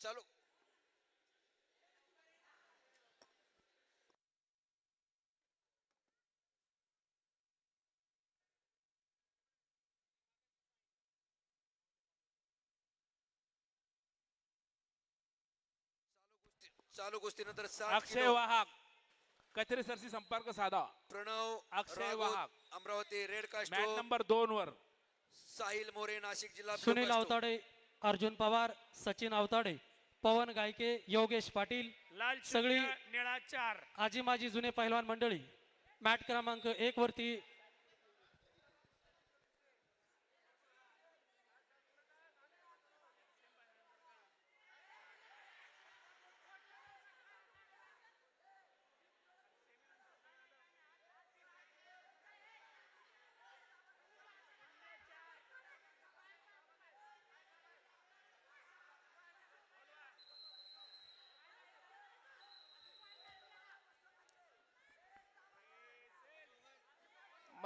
चालू. कुस्तीनंतर सात अक्षय वाहक कचेरी सरशी संपर्क साधा. Pranav Akshay Wahak. Amravati red match costume number दोन वर साहिल मोरे नाशिक जिल्हा सुनील कास्टो. अर्जुन पवार सचिन आवताडे पवन गायके योगेश पाटील लाल सगळी निळा चार. आजी माजी जुने पहिलवान मंडळी मॅट क्रमांक एक वरती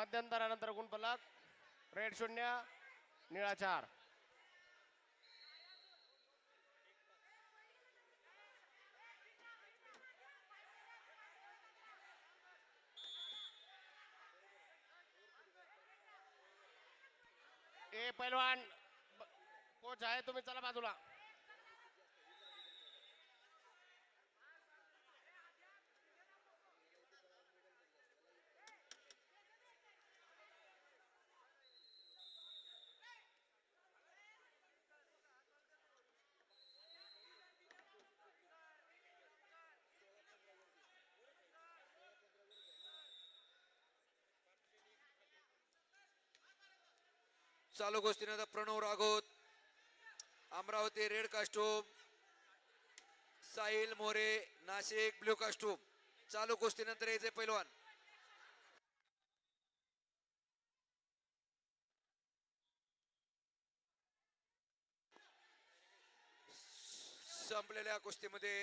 मध्यंतरानंतर गुणफलक रेड शून्य निळा चार. ए पैलवान कोच आहे तुम्ही चला बाजूला. चालू कुस्तीनंतर Pranav राघोत Amravati red costume Sahil More Nashik blue costume. चालू गोष्टीनंतर यायचे पैलवान. संपलेल्या कुस्तीमध्ये